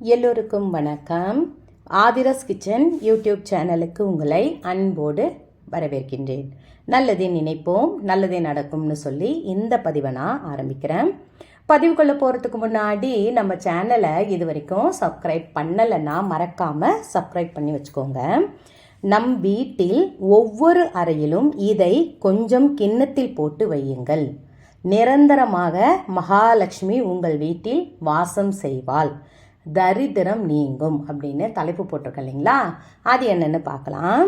எல்லோருக்கும் வணக்கம். ஆதிரஸ் kitchen YouTube சேனலுக்கு உங்களை அன்போடு வரவேற்கின்றேன். நல்லதே நினைப்போம் நல்லதே நடக்கும்னு சொல்லி இந்த பதிவை நான் ஆரம்பிக்கிறேன். பதிவுக்குள்ளே போகிறதுக்கு முன்னாடி நம்ம சேனலை இது வரைக்கும் சப்ஸ்கிரைப் பண்ணலைன்னா மறக்காமல் சப்ஸ்கிரைப் பண்ணி வச்சுக்கோங்க. நம் வீட்டில் ஒவ்வொரு அறையிலும் இதை கொஞ்சம் கிண்ணத்தில் போட்டு வையுங்கள். நிரந்தரமாக மகாலட்சுமி உங்கள் வீட்டில் வாசம் செய்வாள். தரித்திரம் நீங்கும் அப்படின்னு தலைப்பு போட்டிருக்க இல்லைங்களா? அது என்னென்னு பார்க்கலாம்.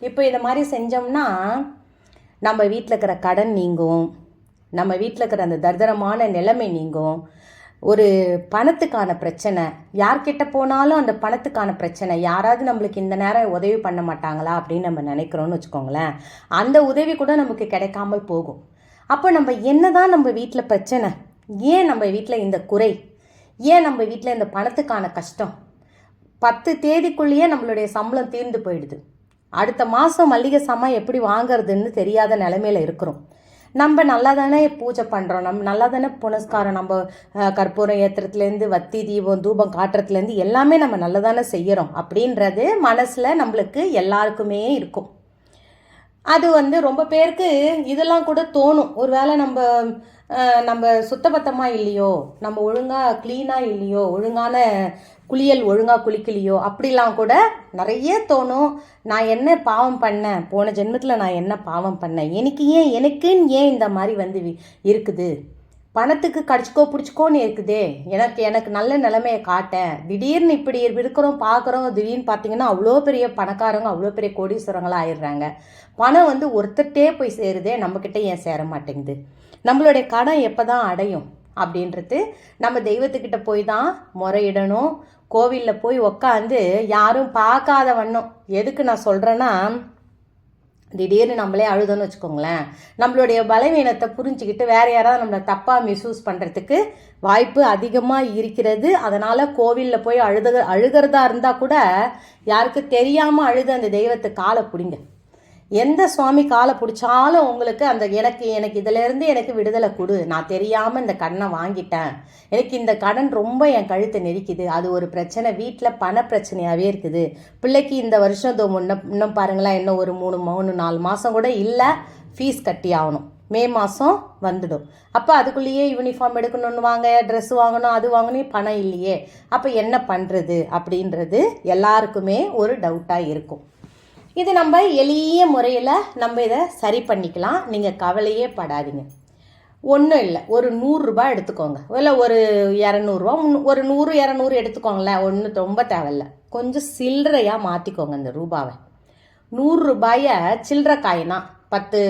இப்போ இதை மாதிரி செஞ்சோம்னா நம்ம வீட்டில் இருக்கிற கடன் நீங்கும். நம்ம வீட்டில் இருக்கிற அந்த தரித்திரமான நிலைமை நீங்கும். ஒரு பணத்துக்கான பிரச்சனை. யார்கிட்ட போனாலும் அந்த பணத்துக்கான பிரச்சனை. யாராவது நம்மளுக்கு இந்த நேரம் உதவி பண்ண மாட்டாங்களா அப்படின்னு நம்ம நினைக்கிறோன்னு வச்சுக்கோங்களேன். அந்த உதவி கூட நமக்கு கிடைக்காமல் போகும். அப்போ நம்ம என்ன தான் நம்ம வீட்டில் பிரச்சனை? ஏன் நம்ம வீட்டில் இந்த குறை? ஏன் நம்ம வீட்டில் இந்த பணத்துக்கான கஷ்டம்? பத்து தேதிக்குள்ளேயே நம்மளுடைய சம்பளம் தீர்ந்து போயிடுது. அடுத்த மாதம் மல்லிகை சாமான் எப்படி வாங்குறதுன்னு தெரியாத நிலமையில இருக்கிறோம். நம்ம நல்லா தானே பூஜை பண்ணுறோம் நம்ம நல்லா தானே புனஸ்காரம் நம்ம கற்பூரம் ஏற்றுறதுலேருந்து வத்தி தீபம் தூபம் காட்டுறதுலேருந்து எல்லாமே நம்ம நல்லா தானே செய்கிறோம் அப்படின்றது மனசில் நம்மளுக்கு எல்லாருக்குமே இருக்கும். அது வந்து ரொம்ப பேருக்கு இதெல்லாம் கூட தோணும். ஒருவேளை நம்ம நம்ம சுத்தபத்தமாக இல்லையோ நம்ம ஒழுங்காக க்ளீனாக இல்லையோ ஒழுங்கான குளியல் ஒழுங்காக குளிக்கலையோ அப்படிலாம் கூட நிறைய தோணும். நான் என்ன பாவம் பண்ணேன்? போன ஜென்மத்தில் நான் என்ன பாவம் பண்ணேன்? எனக்கு ஏன் எனக்குன்னு ஏன் இந்த மாதிரி வந்து வி- இருக்குது? பணத்துக்கு கடிச்சிக்கோ பிடிச்சிக்கோன்னு இருக்குதே. எனக்கு எனக்கு நல்ல நிலைமையை காட்டேன். திடீர்னு இப்படி இருக்கிறோம் பார்க்குறோம் திடீர்னு பார்த்தீங்கன்னா அவ்வளோ பெரிய பணக்காரங்க அவ்வளோ பெரிய கோடீஸ்வரங்களாக ஆயிடுறாங்க. பணம் வந்து ஒருத்தர்கிட்டே போய் சேருதே நம்மக்கிட்ட ஏன் சேர மாட்டேங்குது? நம்மளுடைய கடன் எப்போ தான் அடையும் அப்படின்றது நம்ம தெய்வத்துக்கிட்ட போய் தான் முறையிடணும். கோவிலில் போய் உக்காந்து யாரும் பார்க்காத வண்ணம். எதுக்கு நான் சொல்கிறேன்னா திடீர்னு நம்மளே அழுதோன்னு வச்சுக்கோங்களேன். நம்மளுடைய பலவீனத்தை புரிஞ்சுக்கிட்டு வேற யாராவது நம்மளை தப்பாக மிஸ்யூஸ் பண்ணுறதுக்கு வாய்ப்பு அதிகமாக இருக்கிறது. அதனால் கோவிலில் போய் அழுத அழுகிறதா இருந்தால் கூட யாருக்கு தெரியாமல் அழுது அந்த தெய்வத்தை காலை பிடிங்க. எந்த சுவாமி காலை பிடிச்சாலும் உங்களுக்கு அந்த எனக்கு எனக்கு இதிலேருந்து எனக்கு விடுதலை கொடு. நான் தெரியாமல் இந்த கடனை வாங்கிட்டேன். எனக்கு இந்த கடன் ரொம்ப என் கழுத்தை நெரிக்குது. அது ஒரு பிரச்சனை. வீட்டில் பண பிரச்சனையாகவே இருக்குது. பிள்ளைக்கு இந்த வருஷம் இதோ முன்ன இன்னும் பாருங்களேன் இன்னும் ஒரு மூணு மூணு நாலு மாதம் கூட இல்லை ஃபீஸ் கட்டி ஆகணும். மே மாதம் வந்துடும். அப்போ அதுக்குள்ளேயே யூனிஃபார்ம் எடுக்கணும்னு வாங்க ட்ரெஸ் வாங்கணும் அது வாங்கணும் பணம் இல்லையே. அப்போ என்ன பண்ணுறது அப்படின்றது எல்லாருக்குமே ஒரு டவுட்டாக இருக்கும். இது நம்ம எளிய முறையில் நம்ம இதை சரி பண்ணிக்கலாம். நீங்கள் கவலையே படாதீங்க. ஒன்றும் இல்லை. ஒரு நூறுரூபா எடுத்துக்கோங்க. இல்லை ஒரு இரநூறுவா ஒரு நூறு இரநூறு எடுத்துக்கோங்களேன். ஒன்றும் ரொம்ப தேவையில்ல. கொஞ்சம் சில்லறையாக மாற்றிக்கோங்க இந்த ரூபாவை. நூறு ரூபாயை சில்லற காயினா பத்து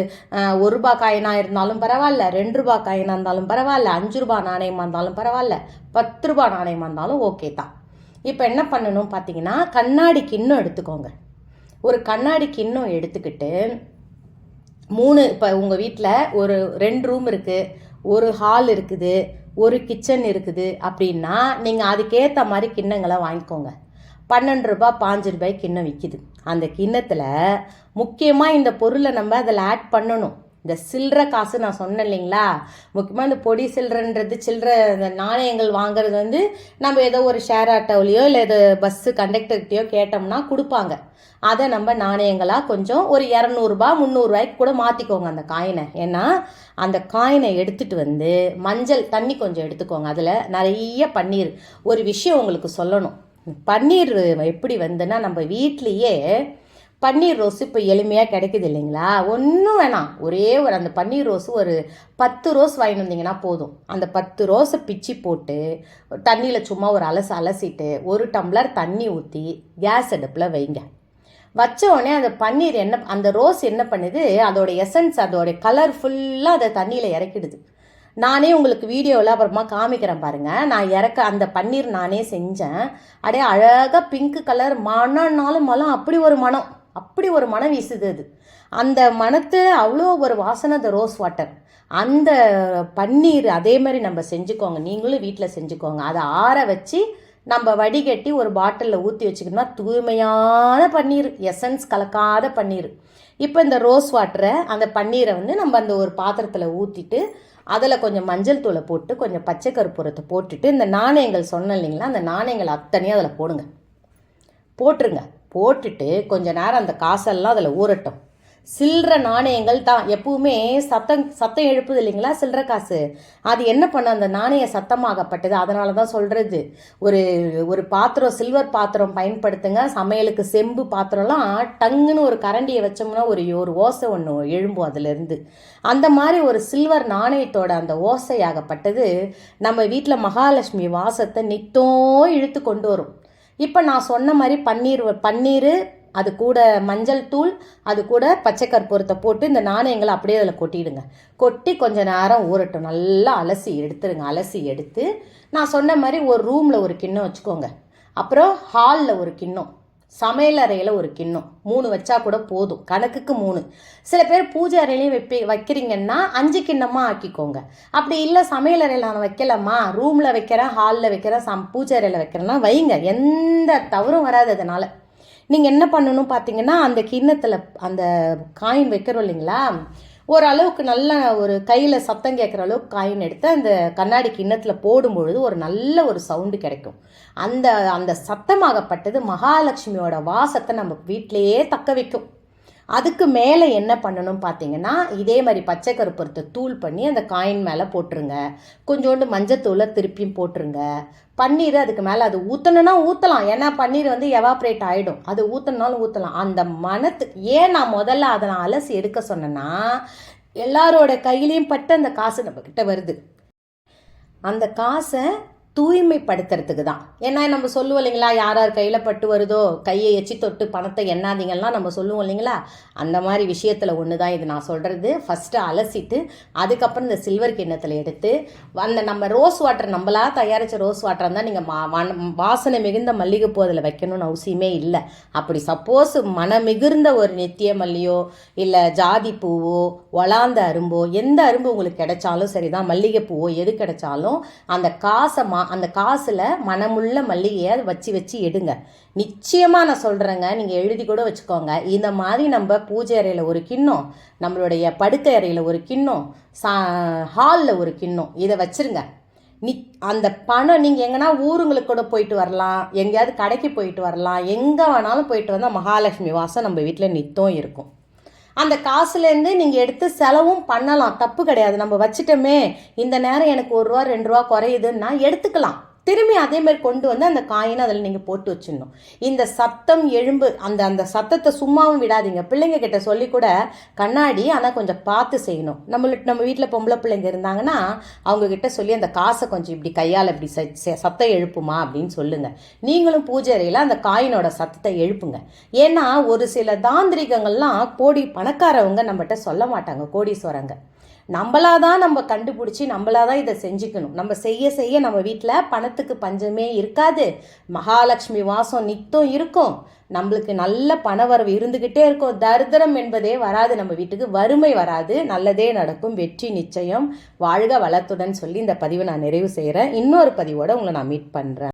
ஒரு ரூபா காயினாக இருந்தாலும் பரவாயில்ல. ரெண்டு ரூபா காயினாக இருந்தாலும் பரவாயில்ல. அஞ்சு ரூபா நாணயமாக இருந்தாலும் பரவாயில்ல. பத்து ரூபாய் நாணயமாக இருந்தாலும் ஓகே தான். இப்போ என்ன பண்ணணும் பார்த்தீங்கன்னா கண்ணாடி கிண்ணம் எடுத்துக்கோங்க. ஒரு கண்ணாடி கிண்ணம் எடுத்துக்கிட்டு மூணு இப்போ உங்கள் வீட்டில் ஒரு ரெண்டு ரூம் இருக்குது ஒரு ஹால் இருக்குது ஒரு கிச்சன் இருக்குது அப்படின்னா நீங்கள் அதுக்கேற்ற மாதிரி கிண்ணங்களை வாங்கிக்கோங்க. பன்னெண்டு ரூபாய் பாஞ்சு ரூபாய் கிண்ணம் விற்கிது அந்த கிண்ணத்தில் முக்கியமாக இந்த பொருளை நம்ம அதில் ஆட் பண்ணணும். இந்த சில்லற காசு நான் சொன்னேன் இல்லைங்களா? முக்கியமாக இந்த பொடி சில்லறன்றது சில்லற இந்த நாணயங்கள் வாங்குறது வந்து நம்ம ஏதோ ஒரு ஷேர் ஆட்டோவிலையோ இல்லை ஏதோ பஸ்ஸு கண்டக்டர்கிட்டையோ கேட்டோம்னா கொடுப்பாங்க. அதை நம்ம நாணயங்களாக கொஞ்சம் ஒரு இரநூறுபா முந்நூறுரூவாய்க்கு கூட மாற்றிக்கோங்க அந்த காயினை ஏன்னா அந்த காயினை எடுத்துகிட்டு வந்து மஞ்சள் தண்ணி கொஞ்சம் எடுத்துக்கோங்க. அதில் நிறைய பன்னீர். ஒரு விஷயம் உங்களுக்கு சொல்லணும். பன்னீர் எப்படி வந்துன்னா நம்ம வீட்லேயே பன்னீர் ரோஸ் இப்போ எளிமையாக கிடைக்குது இல்லைங்களா? ஒன்றும் வேணாம். ஒரே ஒரு அந்த பன்னீர் ரோஸ் ஒரு பத்து ரோஸ் வாங்கிட்டு வந்தீங்கன்னா போதும். அந்த பத்து ரோஸை பிச்சு போட்டு தண்ணியில் சும்மா ஒரு அலசு அலசிட்டு ஒரு டம்ளர் தண்ணி ஊற்றி கேஸ் அடுப்பில் வைங்க. வச்ச உடனே அந்த பன்னீர் என்ன அந்த ரோஸ் என்ன பண்ணுது? அதோட எசன்ஸ் அதோட கலர் ஃபுல்லாக அதை தண்ணியில் இறக்கிடுது. நானே உங்களுக்கு வீடியோவில் அப்புறமா காமிக்கிறேன் பாருங்கள் நான் இறக்க அந்த பன்னீர் நானே செஞ்சேன். அப்படியே அழகாக பிங்க் கலர் மணம்னாலும் மனம் அப்படி ஒரு மனம் அப்படி ஒரு மனம் வீசுது அது. அந்த மனத்து அவ்வளோ ஒரு வாசனை அந்த ரோஸ் வாட்டர் அந்த பன்னீர் அதே மாதிரி நம்ம செஞ்சுக்கோங்க. நீங்களும் வீட்டில் செஞ்சுக்கோங்க. அதை ஆற வச்சு நம்ம வடிகட்டி ஒரு பாட்டிலில் ஊற்றி வச்சுக்கணும்னா தூய்மையான பன்னீர் எசன்ஸ் கலக்காத பன்னீர். இப்போ இந்த ரோஸ் வாட்டரை அந்த பன்னீரை வந்து நம்ம அந்த ஒரு பாத்திரத்தில் ஊற்றிட்டு அதில் கொஞ்சம் மஞ்சள் தூளை போட்டு கொஞ்சம் பச்சை கற்பூரத்தை போட்டுட்டு இந்த நாணயங்கள் சொன்னேன் இல்லைங்களா? அந்த நாணயங்கள் அத்தனையும் அதில் போடுங்க. போட்டுருங்க. போட்டுட்டு கொஞ்ச நேரம் அந்த காசெல்லாம் அதில் ஊறட்டும். சில்லற நாணயங்கள் தான். எப்பவுமே சத்தம் சத்தம் எழுப்புது இல்லைங்களா? சில்லற காசு. அது என்ன பண்ண? அந்த நாணய சத்தமாகப்பட்டது. அதனால தான் சொல்கிறது ஒரு ஒரு பாத்திரம் சில்வர் பாத்திரம் பயன்படுத்துங்க. சமையலுக்கு செம்பு பாத்திரம்லாம் டங்குன்னு ஒரு கரண்டியை வச்சோம்னா ஒரு ஒரு ஓசை ஒன்று எழும்பும் அதுலேருந்து. அந்த மாதிரி ஒரு சில்வர் நாணயத்தோட அந்த ஓசையாகப்பட்டது நம்ம வீட்டில் மகாலட்சுமி வாசத்தை நித்தம் இழுத்து கொண்டு வரும். இப்போ நான் சொன்ன மாதிரி பன்னீர் பன்னீர் அது கூட மஞ்சள் தூள் அது கூட பச்சை கற்பூரத்தை போட்டு இந்த நாணயங்களை அப்படியே அதில் கொட்டிடுங்க. கொட்டி கொஞ்ச நேரம் ஊறட்டும். நல்லா அலசி எடுத்துருங்க. அலசி எடுத்து நான் சொன்ன மாதிரி ஒரு ரூமில் ஒரு கிண்ணம் வச்சுக்கோங்க. அப்புறம் ஹாலில் ஒரு கிண்ணம். சமையலறையில் ஒரு கிண்ணம். மூணு வச்சா கூட போதும். கணக்குக்கு மூணு. சில பேர் பூஜை அறையிலையும் வைப்பி வைக்கிறீங்கன்னா அஞ்சு கிண்ணமாக ஆக்கிக்கோங்க. அப்படி இல்லை சமையலறையில் நான் வைக்கலாமா ரூமில் வைக்கிறேன் ஹாலில் வைக்கிறேன் சம் பூஜை அறையில் வைக்கிறேன்னா வைங்க. எந்த தவறும் வராது அதனால். நீங்கள் என்ன பண்ணணும் பார்த்தீங்கன்னா அந்த கிண்ணத்தில் அந்த காயின் வைக்கிறோம் இல்லைங்களா? ஓரளவுக்கு நல்ல ஒரு கையில் சத்தம் கேட்குற அளவுக்கு காயின் எடுத்து அந்த கண்ணாடி கிண்ணத்தில் போடும்பொழுது ஒரு நல்ல ஒரு சவுண்டு கிடைக்கும். அந்த அந்த சத்தமாகப்பட்டது மகாலட்சுமியோட வாசத்தை நம்ம வீட்டிலையே தக்க வைக்கும். அதுக்கு மேலே என்ன பண்ணணும் பார்த்தீங்கன்னா இதே மாதிரி பச்சை கருப்பருத்தை தூள் பண்ணி அந்த காயின் மேலே போட்டுருங்க. கொஞ்சோண்டு மஞ்சத்தூளை திருப்பியும் போட்டுருங்க. பன்னீர் அதுக்கு மேலே அது ஊற்றணுன்னா ஊற்றலாம் ஏன்னா பன்னீர் வந்து எவாப்ரேட் ஆகிடும் அது ஊற்றணுனாலும் ஊற்றலாம் அந்த மனத்து ஏன் நான் முதல்ல அதை நான் அலசி எடுக்க சொன்னேன்னா எல்லாரோட கையிலையும் பட்டு அந்த காசு நம்மக்கிட்ட வருது. அந்த காசை தூய்மைப்படுத்துறதுக்கு தான். ஏன்னா நம்ம சொல்லுவோம் இல்லைங்களா யார் யார் கையில் பட்டு வருதோ கையை எச்சி தொட்டு பணத்தை எண்ணாதீங்கலாம் நம்ம சொல்லுவோம் இல்லைங்களா? அந்த மாதிரி விஷயத்தில் ஒன்று தான் இது நான் சொல்கிறது ஃபஸ்ட்டு அலசிட்டு அதுக்கப்புறம் இந்த சில்வர் கிண்ணத்தில் எடுத்து அந்த நம்ம ரோஸ் வாட்டர் நம்மளாக தயாரித்த ரோஸ் வாட்டர் தான் நீங்கள் மா வாசனை மிகுந்த மல்லிகைப்பூ அதில் வைக்கணும்னு அவசியமே இல்லை. அப்படி சப்போஸ் மன மிகுந்த ஒரு நித்திய மல்லியோ இல்லை ஜாதி பூவோ ஒலாந்த அரும்போ எந்த அரும்பு உங்களுக்கு கிடைச்சாலும் சரி தான் மல்லிகைப்பூவோ எது கிடைச்சாலும் அந்த காசை மா அந்த காசில் மனமுள்ள மல்லிகையை வச்சு வச்சு எடுங்க. நிச்சயமாக நான் சொல்கிறேங்க நீங்கள் எழுதி கூட வச்சுக்கோங்க. இந்த மாதிரி நம்ம பூஜை அறையில் ஒரு கிண்ணம் நம்மளுடைய படுக்கை அறையில் ஒரு கிண்ணம் சா ஹாலில் ஒரு கிண்ணம் இதை வச்சுருங்க. நி அந்த பணம் நீங்கள் எங்கன்னா ஊருங்களுக்கு கூட போயிட்டு வரலாம். எங்கேயாவது கடைக்கு போயிட்டு வரலாம். எங்கே வேணாலும் போயிட்டு வந்தால் மகாலட்சுமி வாசம் நம்ம வீட்டில் நித்தம் இருக்கும். அந்த காசுலேருந்து நீங்கள் எடுத்து செலவும் பண்ணலாம். தப்பு கிடையாது. நம்ம வச்சுட்டோமே இந்த நேரம் எனக்கு ஒரு ரூபா ரெண்டு ரூபா குறையுதுன்னா எடுத்துக்கலாம். திரும்பி அதே மாதிரி கொண்டு வந்து அந்த காயினை அதில் நீங்கள் போட்டு வச்சிடணும். இந்த சத்தம் எழும்பு அந்த அந்த சத்தத்தை சும்மாவும் விடாதீங்க. பிள்ளைங்க கிட்ட சொல்லி கூட கண்ணாடி ஆனால் கொஞ்சம் பார்த்து செய்யணும். நம்மளுக்கு நம்ம வீட்டில் பொம்பளை பிள்ளைங்க இருந்தாங்கன்னா அவங்கக்கிட்ட சொல்லி அந்த காசை கொஞ்சம் இப்படி கையால் இப்படி சத்தம் எழுப்புமா அப்படின்னு சொல்லுங்கள் நீங்களும் பூஜை அறையில் அந்த காயினோட சத்தத்தை எழுப்புங்க. ஏன்னா ஒரு சில தாந்திரிகங்கள்லாம் கோடி பணக்காரவங்க நம்மகிட்ட சொல்ல மாட்டாங்க கோடீஸ்வரங்க. நம்மளாக தான் நம்ம கண்டுபிடிச்சி நம்மளாக தான் இதை செஞ்சுக்கணும். நம்ம செய்ய செய்ய நம்ம வீட்டில் பணத்துக்கு பஞ்சமே இருக்காது. மகாலட்சுமி வாசம் நித்தம் இருக்கும். நம்மளுக்கு நல்ல பணவரவு இருந்துக்கிட்டே இருக்கும். தரித்திரம் என்பதே வராது. நம்ம வீட்டுக்கு வறுமை வராது. நல்லதே நடக்கும். வெற்றி நிச்சயம். வாழ்க வளத்துடன் சொல்லி இந்த பதிவை நான் நிறைவு செய்கிறேன் இன்னொரு பதிவோடு உங்களை நான் மீட் பண்ணுறேன்